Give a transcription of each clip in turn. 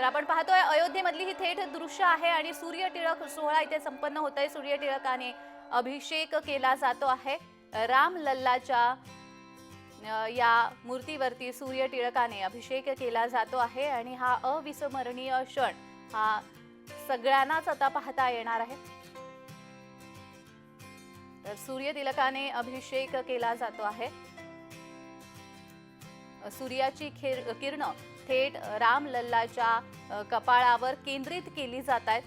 तर आपण पाहतोय अयोध्येमधली ही थेट दृश्य आहे आणि सूर्य टिळक सोहळा इथे संपन्न होत आहे. सूर्य टिळकाने अभिषेक केला जातो आहे. राम लल्लाच्या या मूर्तीवरती सूर्य टिळकाने अभिषेक केला जातो आहे आणि हा अविस्मरणीय क्षण हा सगळ्यांनाच आता पाहता येणार आहे. तर सूर्य तिलकाने अभिषेक केला जातो आहे. सूर्याची खिर किरणं थेट रामलल्लाच्या कपाळावर केंद्रित केली जात आहेत.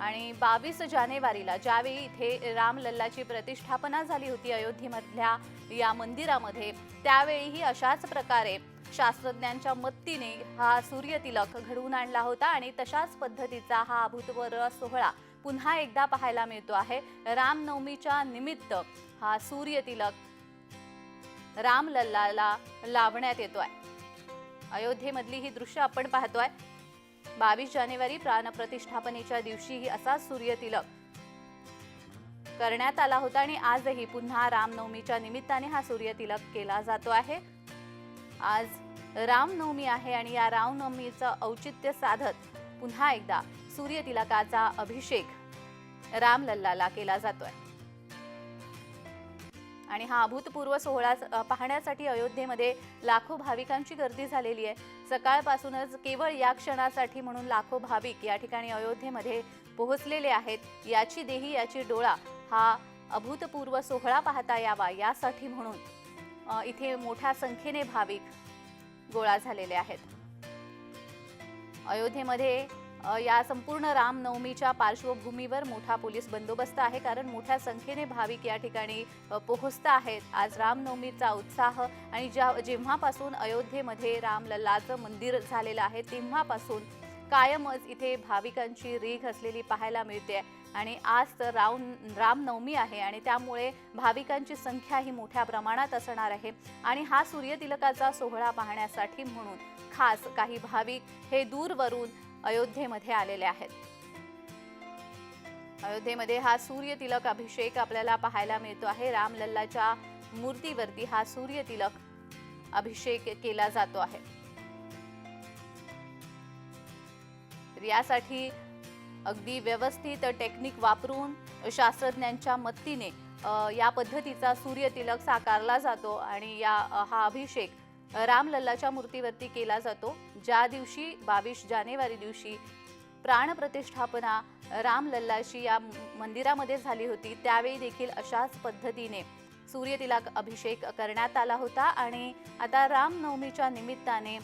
आणि बावीस जानेवारीला ज्यावेळी इथे रामलल्लाची प्रतिष्ठापना झाली होती अयोध्येमधल्या या मंदिरामध्ये त्यावेळीही अशाच प्रकारे शास्त्रज्ञांच्या मत्तीने हा सूर्यतिलक घडवून आणला होता आणि तशाच पद्धतीचा हा अभूतपूर्व सोहळा पुन्हा एकदा पाहायला मिळतो आहे. रामनवमीच्या निमित्त हा सूर्यतिलक रामलल्लाला लावण्यात लावण्यात येतोय. अयोध्येमधली ही दृश्य आपण पाहतोय. बावीस जानेवारी प्राणप्रतिष्ठापनेच्या दिवशीही असा सूर्यतिलक करण्यात आला होता आणि आजही पुन्हा रामनवमीच्या निमित्ताने हा सूर्यतिलक केला जातो आहे. आज रामनवमी आहे आणि या रामनवमीचं औचित्य साधत पुन्हा एकदा सूर्यतिलकाचा अभिषेक रामलल्लाला केला जातोय. आणि हा अभूतपूर्व सोहळा पाहण्यासाठी अयोध्येमध्ये लाखो भाविकांची गर्दी झालेली आहे. सकाळपासूनच केवळ या क्षणासाठी म्हणून लाखो भाविक या ठिकाणी अयोध्येमध्ये पोहोचलेले आहेत. याची देही याची डोळा हा अभूतपूर्व सोहळा पाहता यावा यासाठी म्हणून इथे मोठ्या संख्येने भाविक गोळा झालेले आहेत. अयोध्येमध्ये या संपूर्ण रामनवमीच्या पार्श्वभूमीवर मोठा पोलीस बंदोबस्त आहे कारण मोठ्या संख्येने भाविक या ठिकाणी पोहोचता पोहोचत आहेत. आज रामनवमीचा उत्साह आणि ज्या जेव्हापासून अयोध्येमध्ये रामलल्लाचं मंदिर झालेलं आहे तेव्हापासून कायमच इथे भाविकांची रीघ असलेली पाहायला मिळते. आणि आज तर राम रामनवमी आहे आणि त्यामुळे भाविकांची संख्या ही मोठ्या प्रमाणात असणार आहे. आणि हा सूर्यतिलकाचा सोहळा पाहण्यासाठी म्हणून खास काही भाविक हे दूरवरून अयोध्येमध्ये आलेले आहेत. अयोध्येमध्ये हा सूर्यतिलक अभिषेक आपल्याला पाहायला मिळतो आहे. रामलल्लाच्या मूर्तीवरती हा सूर्यतिलक अभिषेक केला जातो आहे. यासाठी अगदी व्यवस्थित टेक्निक वापरून शास्त्रज्ञांच्या मदतीने या पद्धतीचा सूर्यतिलक साकारला जातो आणि या हा अभिषेक रामलल्लाच्या मूर्तीवरती केला जातो. ज्या दिवशी बावीस जानेवारी दिवशी प्राणप्रतिष्ठापना रामलल्लाची या मंदिरामध्ये झाली होती त्यावेळी देखील अशाच पद्धतीने सूर्यतिलक अभिषेक करण्यात आला होता आणि आता रामनवमीच्या निमित्ताने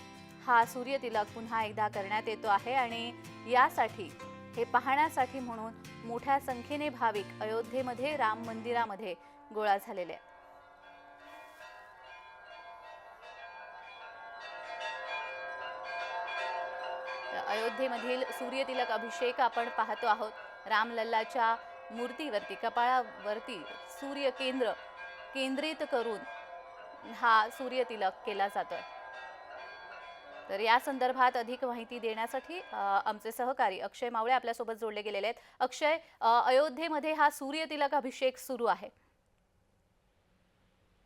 हा सूर्यतिलक पुन्हा एकदा करण्यात येतो आहे आणि यासाठी हे पाहण्यासाठी म्हणून मोठ्या संख्येने भाविक अयोध्येमध्ये राम मंदिरामध्ये गोळा झालेले आहेत. अयोध्येमधील सूर्यतिलक अभिषेक आपण पाहतो आहोत. रामलल्लाच्या मूर्तीवरती कपाळावरती सूर्य केंद्र केंद्रित करून हा सूर्यतिलक केला जातोय. तर या संदर्भात अधिक माहिती देण्यासाठी आमचे सहकारी अक्षय मावळे आपल्यासोबत जोडले गेलेले आहेत. अक्षय अयोध्येमध्ये हा सूर्यतिलक अभिषेक सुरू आहे.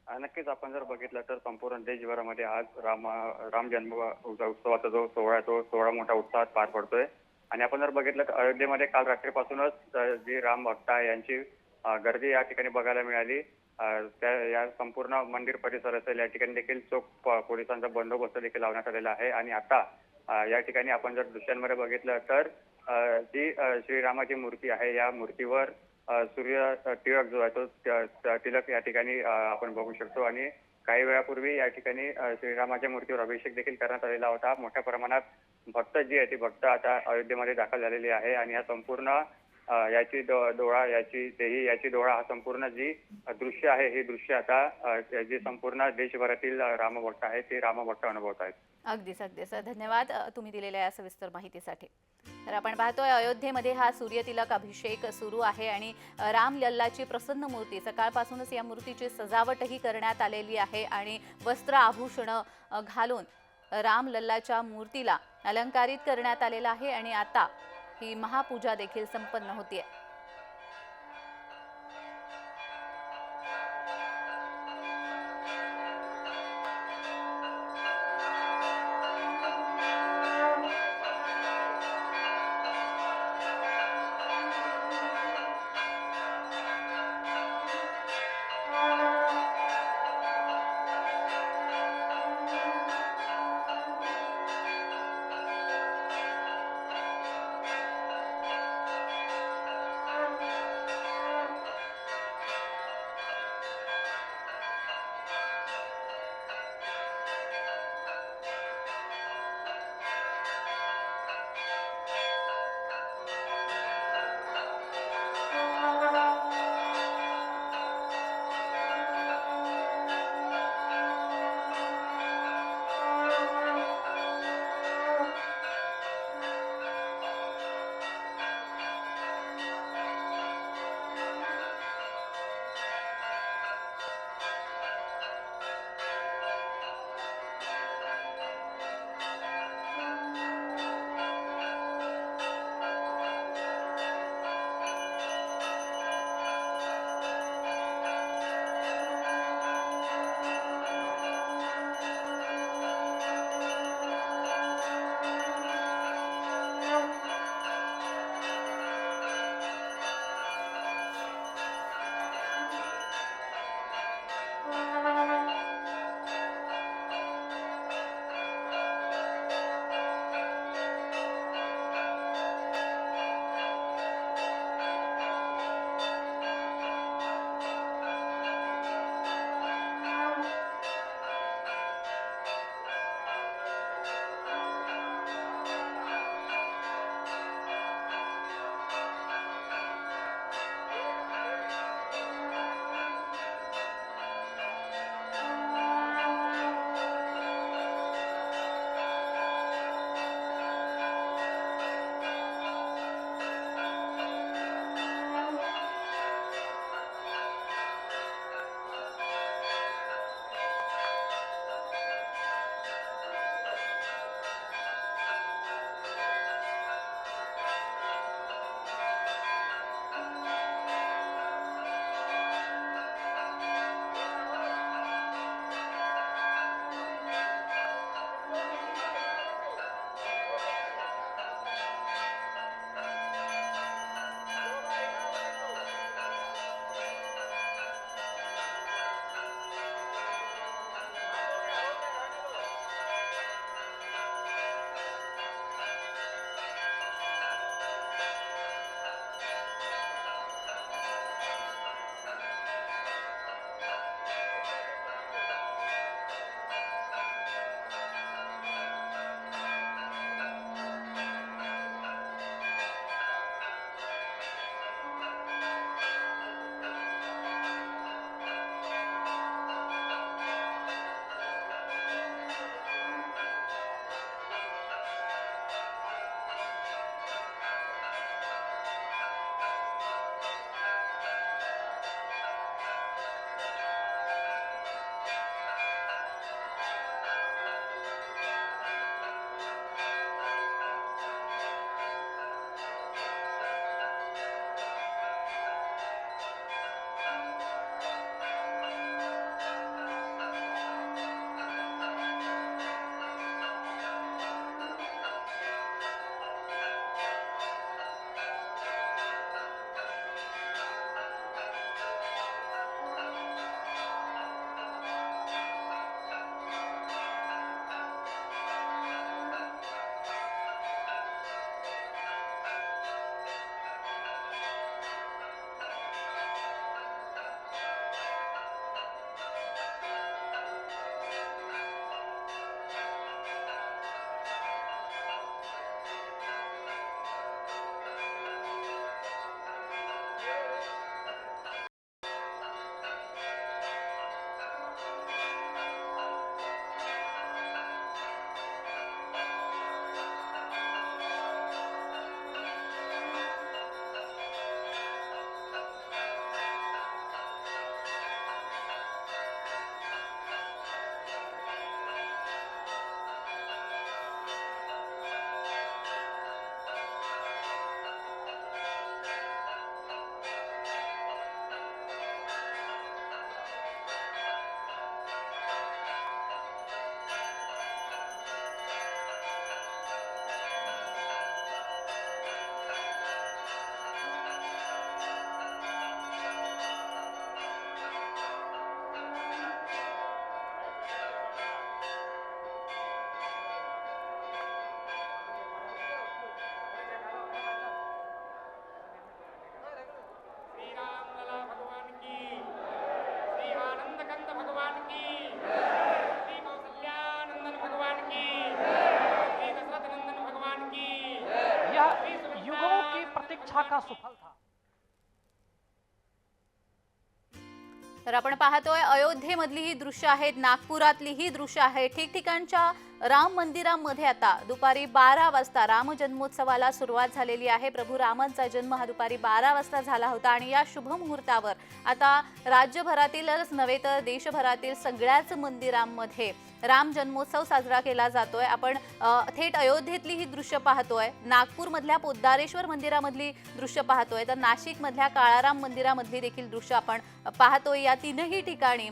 नक्कीच आपण जर बघितलं तर संपूर्ण देशभरामध्ये आज राम राम जन्म उत्सवाचा जो सोहळा आहे तो सोहळा मोठा उत्साहात पार पडतोय. आणि आपण जर बघितलं तर अयोध्येमध्ये काल रात्रीपासूनच अ, जी राम भक्त आहे यांची गर्दी या ठिकाणी बघायला मिळाली. त्या या संपूर्ण मंदिर परिसर असेल या ठिकाणी देखील चोख पोलिसांचा बंदोबस्त देखील लावण्यात आलेला आहे. आणि आता या ठिकाणी आपण जर दृश्यांमध्ये बघितलं तर जी श्रीरामाची मूर्ती आहे या मूर्तीवर सूर्य टिळक जो आहे तो तिलक या ठिकाणी आपण बघू शकतो. आणि काही वेळापूर्वी या ठिकाणी श्रीरामाच्या मूर्तीवर अभिषेक देखील करण्यात आलेला होता. मोठ्या प्रमाणात भक्त जी आहे ती भक्त आता अयोध्येमध्ये दाखल झालेली आहे. आणि या संपूर्ण याची डोळा याची देही याची डोळा हा संपूर्ण जी दृश्य आहे हे दृश्य आता जे संपूर्ण देशभरातील रामभक्त आहेत ते रामभक्त अनुभवत आहेत. अगदीच अगदीच. धन्यवाद तुम्ही दिलेल्या या सविस्तर माहितीसाठी. तर आपण पाहतोय अयोध्येमध्ये हा सूर्यतिलक अभिषेक सुरू आहे आणि रामलल्लाची राम लल्लाची प्रसन्न मूर्ती सकाळपासूनच या मूर्तीची सजावटही करण्यात आलेली आहे आणि वस्त्र आभूषण घालून राम लल्लाच्या मूर्तीला अलंकारित करण्यात आलेला आहे आणि आता ही महापूजा देखील संपन्न होती आहे अच्छा का सुफल था? तर आपण पाहतोय अयोध्येमधली ही दृश्य आहेत नागपुरातली ही दृश्य आहे. ठिकठिकाणच्या राम मंदिरामध्ये आता दुपारी बारा वाजता राम जन्मोत्सवाला सुरुवात झालेली आहे. प्रभू रामांचा जन्म हा दुपारी बारा वाजता झाला होता आणि या शुभ मुहूर्तावर आता राज्यभरातीलच नव्हे तर देशभरातील सगळ्याच मंदिरांमध्ये राम जन्मोत्सव साजरा केला जातोय. आपण थेट अयोध्येतली ही दृश्य पाहतोय. नागपूरमधल्या पोद्दारेश्वर मंदिरामधली दृश्य पाहतोय. तर नाशिकमधल्या काळाराम मंदिरामधली देखील दृश्य आपण पाहतोय. या तीनही ठिकाणी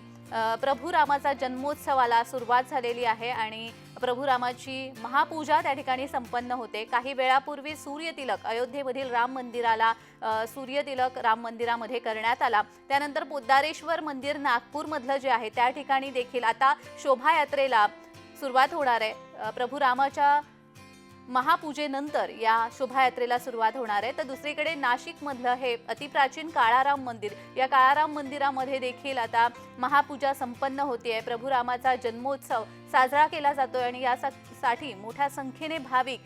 प्रभू रामाचा जन्मोत्सवाला सुरुवात झालेली आहे आणि प्रभू रामाची महापूजा त्या ठिकाणी संपन्न होते. काही वेळापूर्वी सूर्यतिलक अयोध्येमधील राम मंदिराला सूर्यतिलक राम मंदिरामध्ये करण्यात आला. त्यानंतर पोद्दारेश्वर मंदिर नागपूरमधलं जे आहे त्या ठिकाणी देखील आता शोभायात्रेला सुरुवात होणार आहे. प्रभू रामाच्या महापूजेनंतर या शोभायात्रेला सुरुवात होणार आहे. तर दुसरीकडे नाशिकमधलं हे अतिप्राचीन काळाराम मंदिर या काळाराम मंदिरामध्ये देखील आता महापूजा संपन्न होतीये. प्रभू रामाचा जन्मोत्सव साजरा केला जातोय आणि यासाठी मोठ्या संख्येने भाविक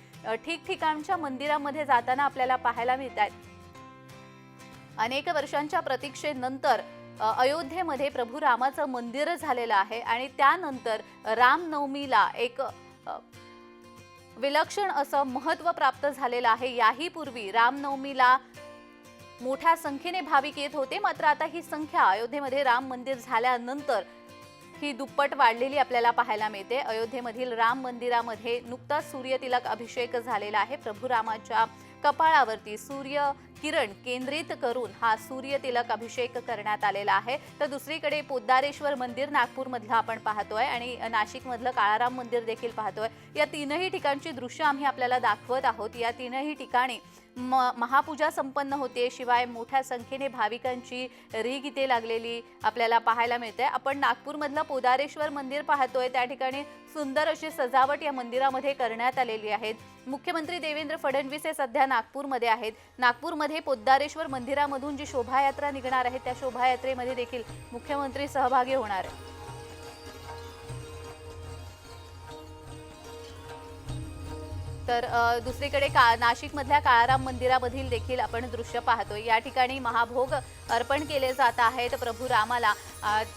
ठिकठिकाणच्या मंदिरामध्ये जाताना आपल्याला पाहायला मिळत आहेत अनेक वर्षांच्या प्रतीक्षेनंतर अयोध्येमध्ये प्रभू रामाचं मंदिर झालेलं आहे आणि त्यानंतर रामनवमीला एक विलक्षण असं महत्त्व प्राप्त झालेलं आहे. याही पूर्वी रामनवमीला मोठ्या संख्येने भाविक येत होते. मात्र आता ही संख्या अयोध्येमध्ये राम मंदिर झाल्यानंतर ही दुप्पट वाढलेली आपल्याला पाहायला मिळते. अयोध्येमधील राम मंदिरामध्ये नुकताच सूर्यतिलक अभिषेक झालेला आहे. प्रभू रामाच्या कपाळावरती सूर्य किरण केंद्रित करून हा सूर्य तिलक अभिषेक करण्यात आलेला आहे. तर दुसरीकडे पोद्दारेश्वर मंदिर नागपूरमधलं आपण पाहतोय आणि नाशिकमधलं काळाराम मंदिर देखील पाहतोय. या तीनही ठिकाणची दृश्य आम्ही आपल्याला दाखवत आहोत. या तीनही ठिकाणी म महापूजा संपन्न होते. शिवाय मोठ्या संख्येने भाविकांची रीग इथे लागलेली आपल्याला पाहायला मिळते. आपण नागपूरमधलं पोदारेश्वर मंदिर पाहतोय. त्या ठिकाणी सुंदर अशी सजावट या मंदिरामध्ये करण्यात आलेली आहे मुख्यमंत्री देवेंद्र फडणवीस हे सध्या नागपूरमध्ये आहेत. नागपूरमध्ये पोद्दारेश्वर मंदिरामधून जी शोभायात्रा निघणार आहे त्या शोभायात्रेमध्ये देखील मुख्यमंत्री सहभागी होणार आहे तर दुसरीकडे का नाशिकमधल्या काळाराम मंदिरामधील देखील आपण दृश्य पाहतोय. या ठिकाणी महाभोग अर्पण केले जात आहेत प्रभू रामाला.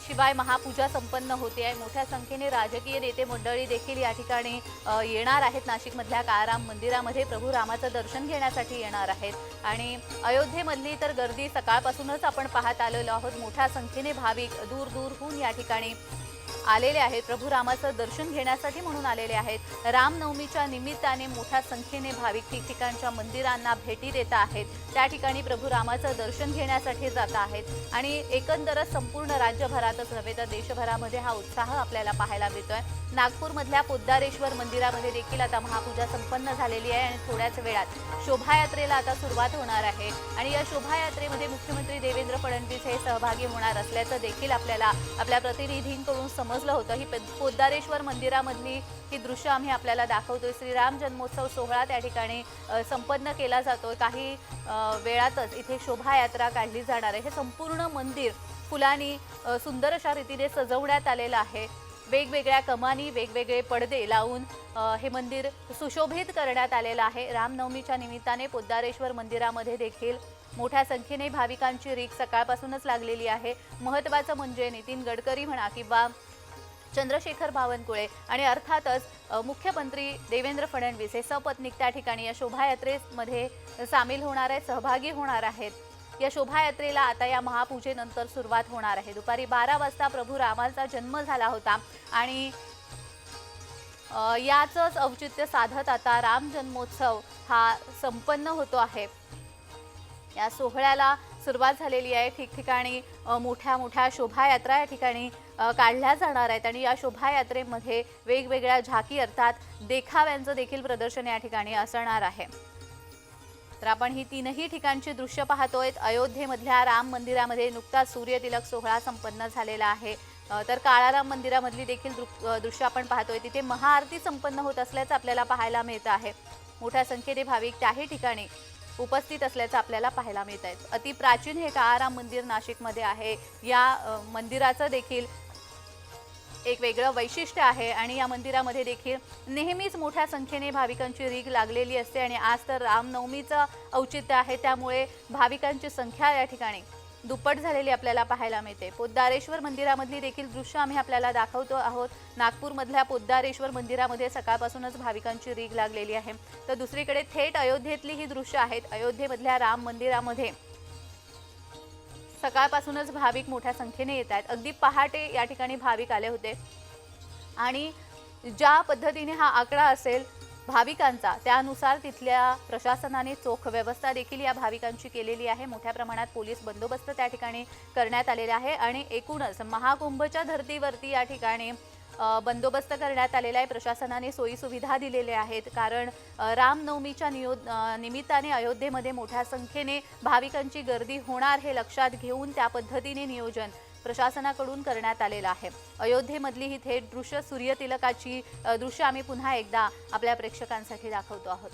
शिवाय महापूजा संपन्न होते आहे. मोठ्या संख्येने राजकीय नेते मंडळी देखील या ठिकाणी येणार आहेत. नाशिकमधल्या काळाराम मंदिरामध्ये प्रभू रामाचं दर्शन घेण्यासाठी येणार आहेत. आणि अयोध्येमधली तर गर्दी सकाळपासूनच आपण पाहत आलेलो आहोत. मोठ्या संख्येने भाविक दूर दूरहून या ठिकाणी आलेले आहेत. प्रभू रामाचं दर्शन घेण्यासाठी म्हणून आलेले आहेत. रामनवमीच्या निमित्ताने मोठ्या संख्येने भाविक ठिकठिकाणच्या मंदिरांना भेटी देत आहेत. त्या ठिकाणी प्रभू रामाचं दर्शन घेण्यासाठी जात आहेत. आणि एकंदरच संपूर्ण राज्यभरातच नव्हे तर देशभरामध्ये हा उत्साह आपल्याला पाहायला मिळतोय. नागपूरमधल्या पोद्दारेश्वर मंदिरामध्ये देखील आता महापूजा संपन्न झालेली आहे आणि थोड्याच वेळात शोभायात्रेला आता सुरुवात होणार आहे. आणि या शोभायात्रेमध्ये मुख्यमंत्री देवेंद्र फडणवीस हे सहभागी होणार असल्याचं देखील आपल्याला आपल्या प्रतिनिधींकडून समजलं होतं. ही पोद्दारेश्वर मंदिरामधली ही दृश्य आम्ही आपल्याला दाखवतोय. श्रीराम जन्मोत्सव सोहळा त्या ठिकाणी संपन्न केला जातोय. काही वेळातच इथे शोभायात्रा काढली जाणार आहे. हे संपूर्ण मंदिर फुलांनी सुंदर अशा रीतीने सजवण्यात आलेलं आहे. वेगवेगळ्या कमानी वेगवेगळे पडदे लावून हे मंदिर सुशोभित करण्यात आलेलं आहे. रामनवमीच्या निमित्ताने पोद्दारेश्वर मंदिरामध्ये देखील मोठ्या संख्येने भाविकांची रीक सकाळपासूनच लागलेली आहे. महत्त्वाचं म्हणजे नितीन गडकरी म्हणा किंवा चंद्रशेखर बावनकुळे आणि अर्थातच मुख्यमंत्री देवेंद्र फडणवीस हे सपत्नीक त्या ठिकाणी या शोभायात्रेमध्ये सामील होणार आहेत सहभागी होणार आहेत. या शोभायात्रेला आता या महापूजेनंतर सुरुवात होणार आहे. दुपारी बारा वाजता प्रभू रामाचा जन्म झाला होता आणि याचंच औचित्य साधत आता राम जन्मोत्सव हा संपन्न होतो आहे. या सोहळ्याला सुरुवात झालेली आहे. ठिकठिकाणी मोठ्या मोठ्या शोभायात्रा या ठिकाणी काढल्या जाणार आहेत आणि या शोभायात्रेमध्ये वेगवेगळ्या झाकी अर्थात देखाव्यांचं देखील प्रदर्शन या ठिकाणी असणार आहे. तर आपण ही तीनही ठिकाणची दृश्य पाहतोय अयोध्येमधल्या राम मंदिरामध्ये नुकताच सूर्यतिलक सोहळा संपन्न झालेला आहे. तर काळाराम मंदिरामधली देखील दृ- दृश्य आपण पाहतोय तिथे महाआरती संपन्न होत असल्याचं आपल्याला पाहायला मिळतं आहे. मोठ्या संख्येने भाविक त्याही ठिकाणी उपस्थित असल्याचं आपल्याला पाहायला मिळत आहे अति प्राचीन हे काळाराम मंदिर नाशिकमध्ये आहे. या मंदिराचं देखील एक वेगळं वैशिष्ट्य आहे आणि या मंदिरामध्ये देखील नेहमीच मोठ्या संख्येने भाविकांची रीग लागलेली असते आणि आज तर रामनवमीचं औचित्य आहे. त्यामुळे भाविकांची संख्या या ठिकाणी दुप्पट झालेली आपल्याला पाहायला मिळते. पोद्दारेश्वर मंदिरामधली देखील दृश्य आम्ही आपल्याला दाखवतो आहोत. नागपूरमधल्या पोद्दारेश्वर मंदिरामध्ये सकाळपासूनच भाविकांची रीग लागलेली आहे. तर दुसरीकडे थेट अयोध्येतली ही दृश्य आहेत. अयोध्येमधल्या राम मंदिरामध्ये सकाळपासूनच भाविक मोठ्या संख्येने येत आहेत. अगदी पहाटे या ठिकाणी भाविक आले होते. आणि ज्या पद्धतीने हा आकडा असेल भाविकांचा. त्यानुसार तिथल्या प्रशासनाने चोख व्यवस्था देखील या भाविकांची केलेली आहे. मोठ्या प्रमाणात पोलीस बंदोबस्त त्या ठिकाणी करण्यात आलेला आहे आणि एकूणच महाकुंभच्या धर्तीवरती या ठिकाणी बंदोबस्त करण्यात आलेला आहे. प्रशासनाने सोयीसुविधा दिलेल्या आहेत. कारण रामनवमीच्या नियो निमित्ताने अयोध्येमध्ये मोठ्या संख्येने भाविकांची गर्दी होणार हे लक्षात घेऊन त्या पद्धतीने नियोजन प्रशासनाकडून करण्यात आलेलं आहे. अयोध्येमधली ही थेट दृश्य सूर्यतिलकाची दृश्य आम्ही पुन्हा एकदा आपल्या प्रेक्षकांसाठी दाखवतो आहोत.